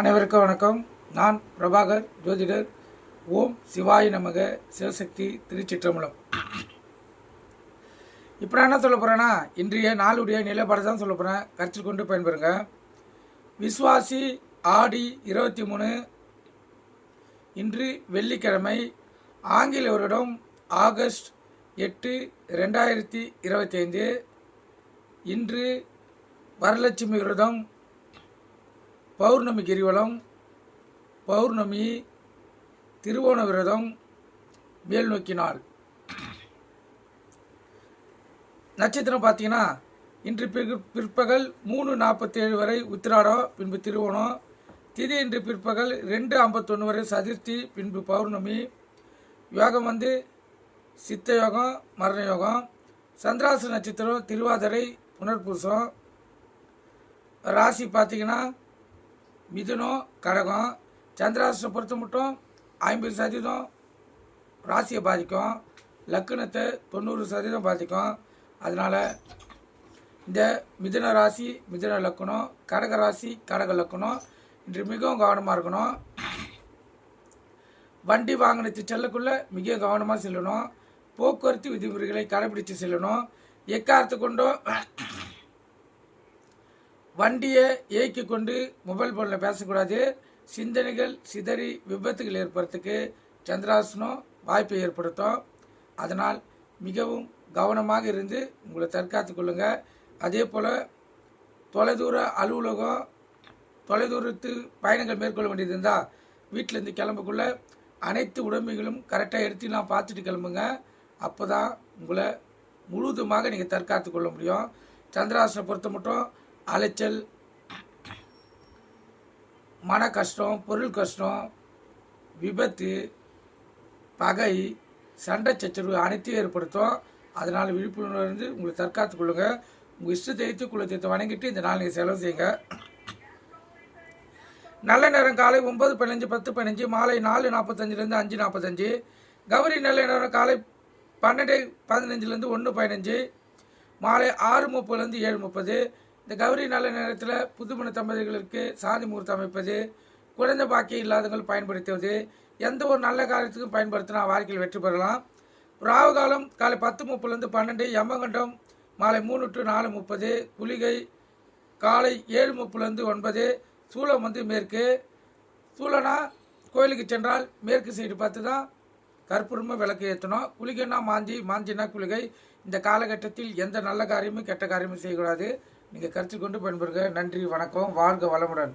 அனைவருக்கும் வணக்கம். நான் பிரபாகர் ஜோதிடர். ஓம் சிவாய நமக சிவசக்தி திருச்சிற்றம்பலம். இப்போ நான் என்ன சொல்ல போகிறேன்னா இன்றைய நாளுடைய நிலைப்பாடு தான் சொல்ல போகிறேன் கருத்தில் கொண்டு பயன்பெறுங்க. விஸ்வாசி ஆடி இருபத்தி மூணு இன்று வெள்ளிக்கிழமை ஆங்கில வருடம் ஆகஸ்ட் எட்டு ரெண்டாயிரத்தி இருபத்தி ஐந்து இன்று வரலட்சுமி விரதம் பௌர்ணமி கிரிவலம் பௌர்ணமி திருவோண விரதம் மேல் நோக்கி நாள். நட்சத்திரம் பார்த்தீங்கன்னா இன்று பிறகு- பிற்பகல் மூணு நாற்பத்தேழு வரை உத்திராடம் பின்பு திருவோணம் திதி இன்று பிற்பகல் ரெண்டு ஐம்பத்தொன்று வரை சதுர்த்தி பின்பு பௌர்ணமி. யோகம் வந்து சித்த யோகம் மரண யோகம் சந்திராசு நட்சத்திரம் திருவாதிரை புனர்பூசம். ராசி பார்த்தீங்கன்னா மிதுனம் கடகம் சந்திராசனை பொறுத்த மட்டும் ஐம்பது சதவீதம் ராசியை பாதிக்கும். லக்குனத்தை தொண்ணூறு சதவீதம் பாதிக்கும். அதனால் இந்த மிதுன ராசி மிதுன லக்கணம் கடக ராசி கடக லக்கணம் இன்று மிகவும் கவனமாக இருக்கணும். வண்டி வாகனத்தை செல்லக்குள்ளே மிக கவனமாக செல்லணும். போக்குவரத்து விதிமுறைகளை கடைபிடித்து செல்லணும். எக்காரத்தை கொண்டும் வண்டியை இயக்கி கொண்டு மொபைல் ஃபோனில் பேசக்கூடாது. சிந்தனைகள் சிதறி விபத்துகள் ஏற்படுறதுக்கு சந்திராசனம் வாய்ப்பை ஏற்படுத்தும். அதனால் மிகவும் கவனமாக இருந்து உங்களை தற்காத்து கொள்ளுங்கள் அதே போல் தொலைதூர அலுவலகம் தொலைதூரத்து பயணங்கள் மேற்கொள்ள வேண்டியது இருந்தால் வீட்டிலேருந்து கிளம்பக்குள்ள அனைத்து உடம்புகளும் கரெக்டாக எடுத்துலாம் பார்த்துட்டு கிளம்புங்க. அப்போ தான் உங்களை முழுதுமாக நீங்கள் தற்காத்து கொள்ள முடியும். சந்திராசனை பொறுத்த மட்டும் அலைச்சல் மன கஷ்டம் பொருள் கஷ்டம் விபத்து பகை சண்டை சச்சரவு அனைத்தையும் ஏற்படுத்தும். அதனால் விழிப்புணர்வு இருந்து உங்களை தற்காத்து கொள்ளுங்க. உங்கள் இஷ்ட தெய்வத்தை குலத்தை வணங்கிட்டு இந்த நாள் நீங்கள் செலவு செய்யுங்க. நல்ல நேரம் காலை ஒன்பது பதினஞ்சு பத்து பதினஞ்சு மாலை நாலு நாற்பத்தஞ்சிலேருந்து அஞ்சு நாற்பத்தஞ்சு கௌரி நல்ல நேரம் காலை பன்னெண்டு பதினஞ்சுலேருந்து ஒன்று பதினஞ்சு மாலை ஆறு முப்பதுலேருந்து ஏழு முப்பது இந்த கௌரி நல்ல நேரத்தில் புதுமண தம்பதிகளுக்கு சாதி முகூர்த்தம் அமைப்பது குழந்தை பாக்கியம் இல்லாதவங்கள் பயன்படுத்துவது எந்த ஒரு நல்ல காரியத்துக்கும் பயன்படுத்தினா வாழ்க்கையில் வெற்றி பெறலாம். ராகு காலம் காலை பத்து முப்பதுலேருந்து பன்னெண்டு யமகண்டம் மாலை மூணு டு நாலு முப்பது குளிகை காலை ஏழு முப்பதுலேருந்து ஒன்பது சூளம் வந்து மேற்கு. சூளனா கோயிலுக்கு சென்றால் மேற்கு சைடு பார்த்து தான் கற்பூரமாக விளக்கு ஏற்றணும் குளிகைன்னா மாஞ்சி மாஞ்சினா குளிகை. இந்த காலகட்டத்தில் எந்த நல்ல காரியமும் கெட்ட காரியமும் செய்யக்கூடாது. நீங்கள் கருத்தில் கொண்டு பயன்பெறுங்க நன்றி வணக்கம். வாழ்க வளமுடன்.